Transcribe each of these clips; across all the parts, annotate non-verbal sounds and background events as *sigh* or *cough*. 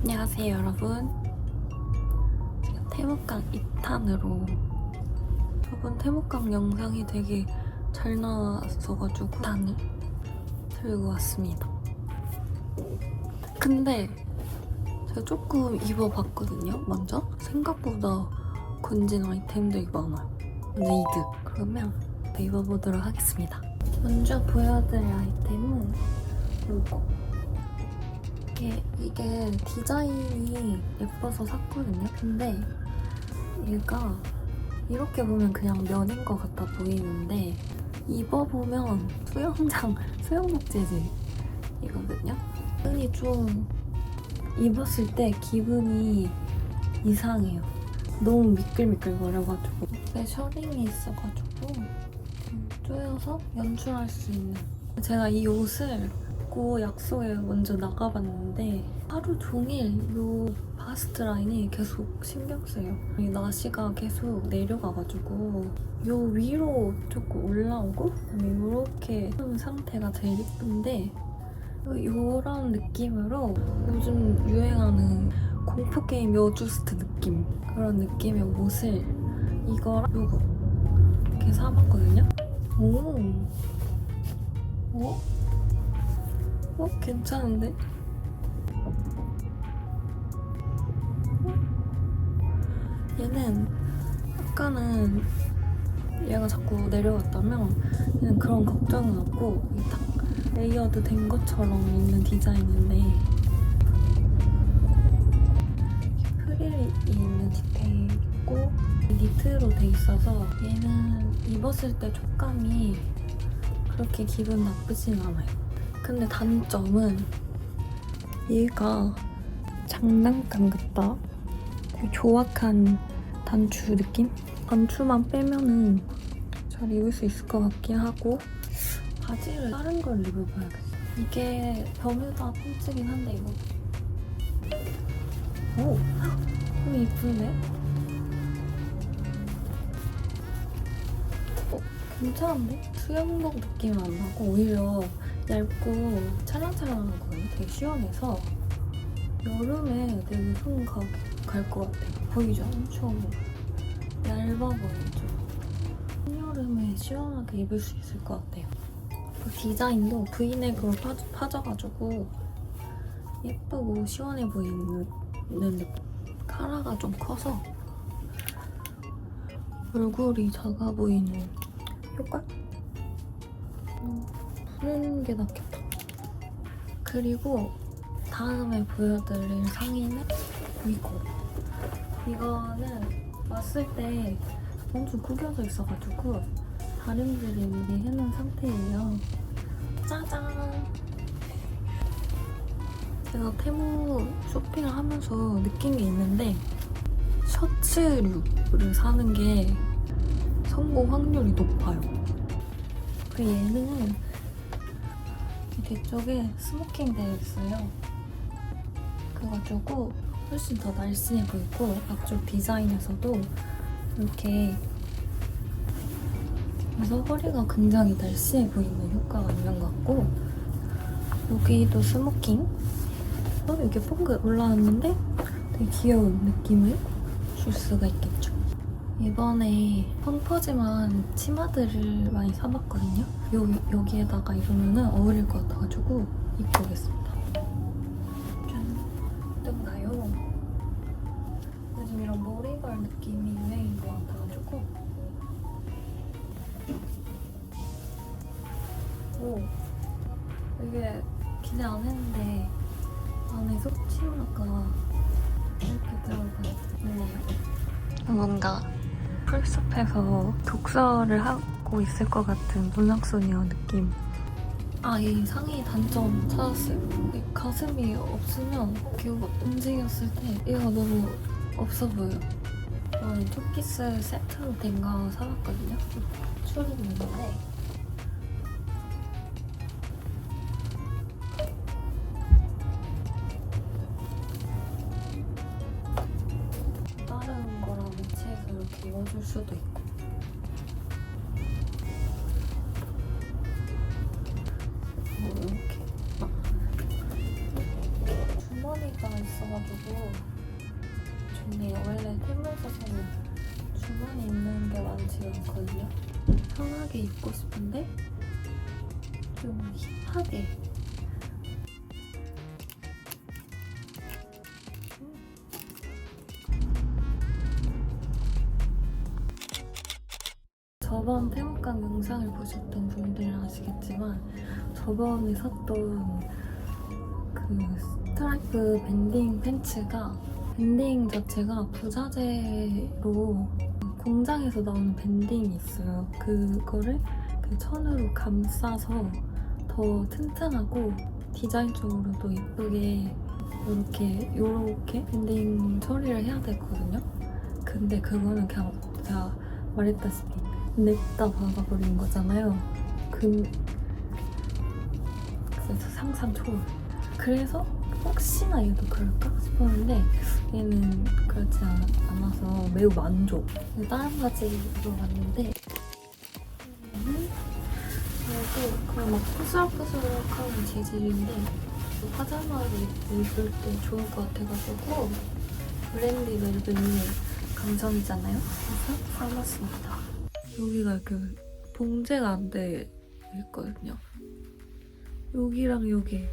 안녕하세요 여러분. 제가 태국강 2탄으로 저번 태국강 영상이 되게 잘 나왔어가지고 2탄을 들고 왔습니다. 근데 제가 조금 입어봤거든요 먼저. 생각보다 건진 아이템들이 많아요. 근데 이득. 그러면 입어보도록 하겠습니다. 먼저 보여드릴 아이템은 이거 이게, 이게 디자인이 예뻐서 샀거든요. 근데 얘가 이렇게 보면 그냥 면인 것 같아 보이는데 입어보면 수영장, *laughs* 수영복 재질이거든요. 흔히 좀 입었을 때 기분이 이상해요. 너무 미끌미끌거려가지고 옆에 셔링이 있어가지고 좀 조여서 연출할 수 있는 제가 이 옷을 입고 약속에 먼저 나가봤는데 하루 종일 이 바스트 라인이 계속 신경 쓰여요. 이 나시가 계속 내려가가지고 요 위로 조금 올라오고 이렇게 상태가 제일 예쁜데 요런 느낌으로 요즘 유행하는 공포 게임 여주스트 느낌 그런 느낌의 옷을 이거랑 요거 이렇게 사봤거든요. 오, 어? 어? 괜찮은데? 얘는 약간은 얘가 자꾸 내려갔다면 얘는 그런 걱정은 없고 이딱 레이어드 된 것처럼 있는 디자인인데 프릴이 있는 디테일 있고 니트로 돼 있어서 얘는 입었을 때 촉감이 그렇게 기분 나쁘진 않아요. 근데 단점은 얘가 장난감 같다. 되게 조악한 단추 느낌? 단추만 빼면은 잘 입을 수 있을 것 같긴 하고 바지를 다른 걸 입어봐야겠어. 이게 버뮤다 팬츠긴 한데 이거. 오, 너무 이쁜데? 어, 괜찮은데? 수영복 느낌 안 나고 오히려 얇고 찰랑찰랑하거든요. 되게 시원해서 여름에 되게 손 갈것 같아요. 보이죠? 엄청 얇아 보이죠? 한여름에 시원하게 입을 수 있을 것 같아요. 그 디자인도 브이넥으로 파, 파져가지고 예쁘고 시원해 보이는 느낌. 카라가 좀 커서 얼굴이 작아 보이는 효과? 음, 푸는 게 낫겠다. 그리고 다음에 보여드릴 상의는 이거. 이거는 왔을 때 엄청 구겨져 있어가지고 다림질을 미리 해놓은 상태예요. 짜잔! 제가 테무 쇼핑을 하면서 느낀 게 있는데 셔츠류를 사는 게 성공 확률이 높아요. 그 얘는 이 뒤쪽에 스모킹 되어 있어요. 그래가지고 훨씬 더 날씬해 보이고 앞쪽 디자인에서도 이렇게 그래서 허리가 굉장히 날씬해 보이는 효과가 있는 것 같고 여기도 스모킹 어, 이렇게 뽕긋 올라왔는데 되게 귀여운 느낌을 줄 수가 있겠죠. 이번에 펑퍼짐한 치마들을 많이 사봤거든요. 요, 여기에다가 입으면 어울릴 것 같아가지고 입고 오겠습니다. 짠! 어떤가요? 요즘 이런 머리걸 느낌이 유행인 것 같아가지고 오! 이게 기대 안 했는데 안에 속치마가 이렇게 들어가 있네요. 뭔가 풀숲에서 독서를 하고 있을 것 같은 문학소녀 느낌. 아, 이 상의 단점 찾았어요. 이 가슴이 없으면 이렇게 움직였을 때 얘가 너무 없어 보여요. 저는 투피스 세트로 된 거 사봤거든요. 추리고 있는데 수도 있고 뭐 이렇게 주머니가 있어가지고 좋네요. 원래 템물사서는 주머니 있는 게 많지 않거든요. 편하게 입고 싶은데 좀 힙하게 저번 태국강 영상을 보셨던 분들은 아시겠지만 저번에 샀던 그 스트라이프 밴딩 팬츠가 밴딩 자체가 부자재로 공장에서 나오는 밴딩이 있어요. 그거를 그 천으로 감싸서 더 튼튼하고 디자인적으로도 예쁘게 이렇게 이렇게 밴딩 처리를 해야 되거든요. 근데 그거는 그냥 제가 말했다시피 냅다 박아버린 거잖아요. 그 그래서 상상 초월. 그래서 혹시나 얘도 그럴까 싶었는데 얘는 그렇지 않, 않아서 매우 만족. 다른 입어봤는데 얘는 그래도 그냥 막 푸슬푸슬하는 재질인데 화장하게 입을 때 좋을 것 같아가지고 브랜드 멜빈이 감성이잖아요. 그래서 사봤습니다. 여기가 이렇게 봉제가 안 돼 있거든요. 여기랑 여기 이렇게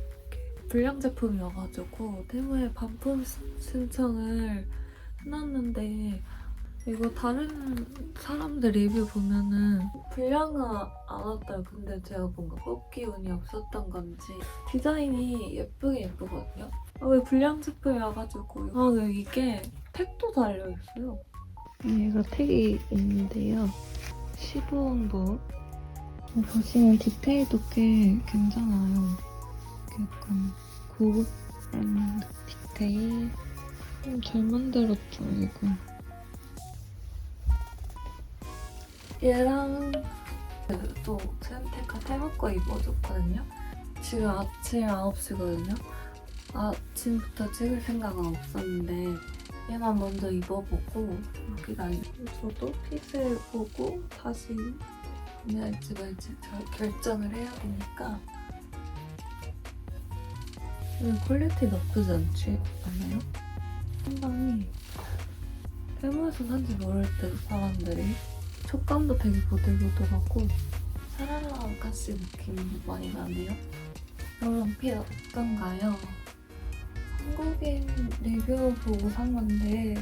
불량 제품이어가지고 테무에 반품 신- 신청을 해놨는데 이거 다른 사람들 리뷰 보면은 불량은 안 왔다요. 근데 제가 뭔가 뽑기 운이 없었던 건지 디자인이 예쁘게 예쁘거든요. 아, 왜 불량 제품이 와가지고 아왜 이게 택도 달려있어요. 얘가 택이 있는데요. 15원도 보시면 디테일도 꽤 괜찮아요. 약간 고급한 디테일. 음, 잘 만들었죠, 이거. 얘랑 또 센테카 테마거 입어줬거든요. 지금 아침 9시거든요. 아침부터 찍을 생각은 없었는데 얘만 먼저 입어보고 여기다 저도 핏을 보고 다시 구매할지 말지 저- 결정을 해야 되니까 음, 퀄리티 나쁘지 않지 않아요? 상당히 테무에서 산지 모를 때 사람들이 촉감도 되게 보들보들하고 사랄라 가시 느낌 많이 나네요. 여러분 핏 어떤가요? 한국인 리뷰 보고 산 건데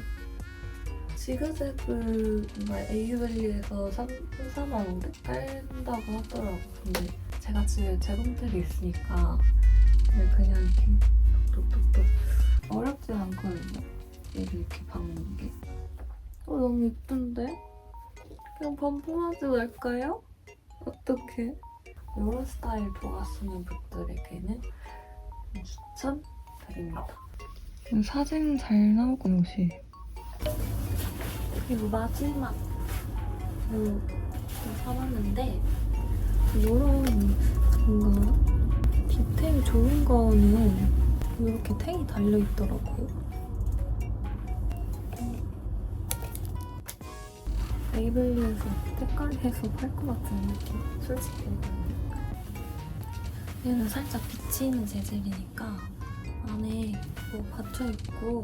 지그재그 뭔가 에이블리에서 3, 4만 원 깔린다고 하더라고 근데 제가 집에 재봉틀이 있으니까 그냥 이렇게 톡톡톡톡 어렵진 않거든요 이렇게 박는 게 어, 너무 예쁜데? 그냥 반품하지 말까요? 어떡해? 이런 스타일 쓰는 분들에게는 추천 드립니다. 사진 잘 나오고 옷이. 그리고 마지막 뭐 사봤는데 이런 뭔가 디테일 좋은 거는 이렇게 택이 달려 있더라고요. 에이블리에서 색깔해서 팔 것 같은 느낌. 솔직히. 얘는 살짝 비치는 재질이니까 안에 뭐 받쳐 있고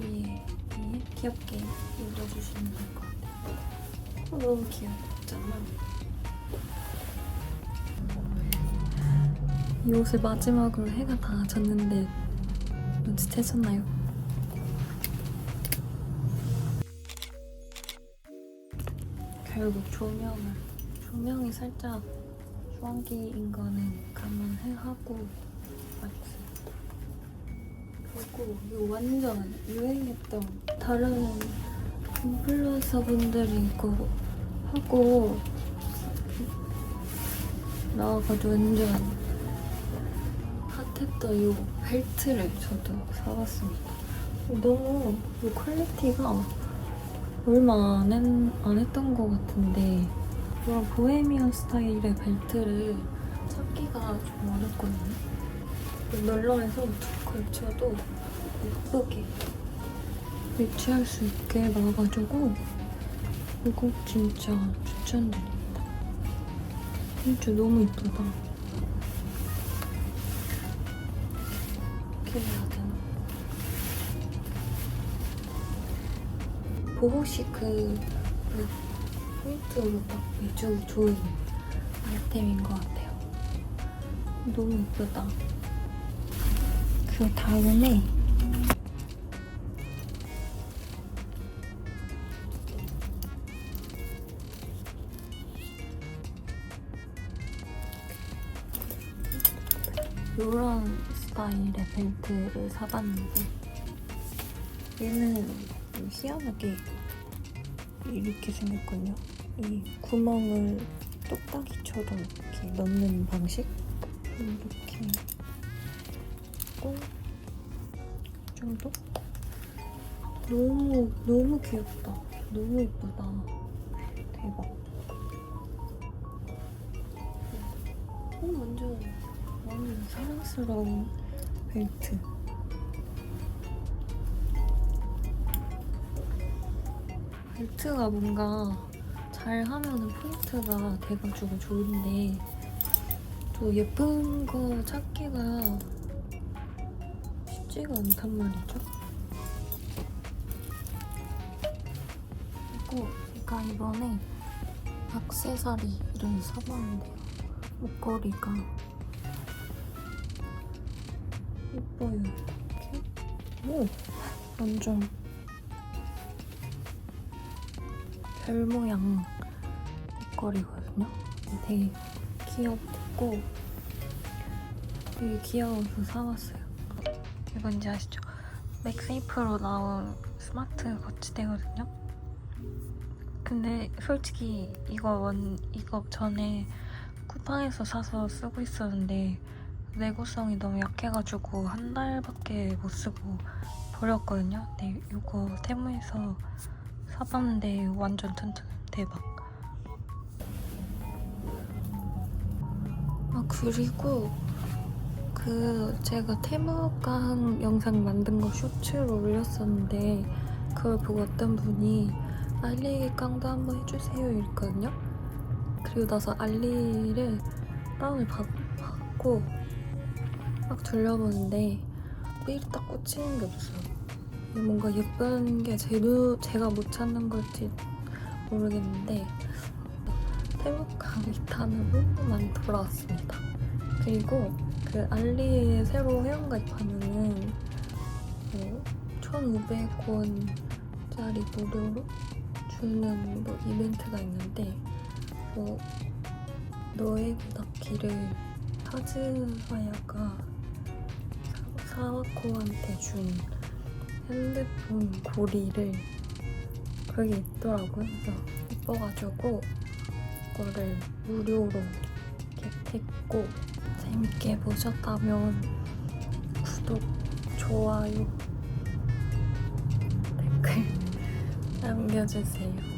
위에 위에 귀엽게 입어주시면 될 것 같아요. 어, 너무 귀엽잖아. 이 옷을 마지막으로 해가 다 졌는데 눈치채셨나요? 결국 조명을 조명이 살짝 주황기인 거는 감안하고 왔어요. 그리고 이거 완전 유행했던 다른 인플루언서 분들이 이거 하고 나와가지고 완전 핫했던 이 벨트를 저도 사봤습니다. 너무 이 퀄리티가 얼마 안, 했, 안 했던 것 같은데 이런 보헤미안 스타일의 벨트를 찾기가 좀 어렵거든요. 널널해서 툭 걸쳐도 예쁘게 위치할 수 있게 막아가지고 이거 진짜 추천드립니다. 진짜 너무 이쁘다. 이렇게 해야 되나? 뭐 보호시크 그, 그 포인트로 딱 매주 좋은 아이템인 것 같아요. 너무 이쁘다. 그 다음에 이런 스타일의 벨트를 사봤는데 얘는 좀 희한하게 이렇게 생겼거든요. 이 구멍을 똑딱이처럼 이렇게 넣는 방식 이렇게 이 정도? 너무 너무 귀엽다. 너무 예쁘다. 대박. 어, 완전 완전 사랑스러운 벨트. 벨트가 뭔가 잘 하면은 포인트가 돼가지고 좋은데 또 예쁜 거 찾기가 쉽지가 않단 말이죠. 그리고 제가 이번에 액세서리를 사봤는데요. 목걸이가 예뻐요. 이렇게. 오! 완전 별 모양 목걸이거든요. 되게 귀엽고 되게 귀여워서 사왔어요. 이거 뭔지 아시죠? 맥세이프로 나온 스마트 거치대거든요. 근데 솔직히 이거 원 이거 전에 쿠팡에서 사서 쓰고 있었는데 내구성이 너무 약해가지고 한 달밖에 못 쓰고 버렸거든요. 근데 이거 테무에서 사봤는데 완전 튼튼 대박. 아 그리고 그 제가 테무강 영상 만든 거 쇼츠로 올렸었는데 그걸 보고 어떤 분이 알리 깡도 한번 해주세요 이랬거든요. 그리고 나서 알리를 다운을 받, 받고 막 돌려보는데 삘이 딱 꽂히는 게 없어요. 뭔가 예쁜 게제 눈, 제가 못 찾는 걸지 모르겠는데 태국강 2탄으로만 돌아왔습니다. 그리고 그 알리에 새로 회원가입하면은 뭐 1,500원짜리 무료로 주는 뭐 이벤트가 있는데 뭐 너에게 닿기를 하즈하야가 사와코한테 준 핸드폰 고리를 그게 있더라고요. 그래서 예뻐가지고 이거를 무료로 겟했고 재밌게 보셨다면 구독, 좋아요, 댓글 *laughs* 남겨주세요.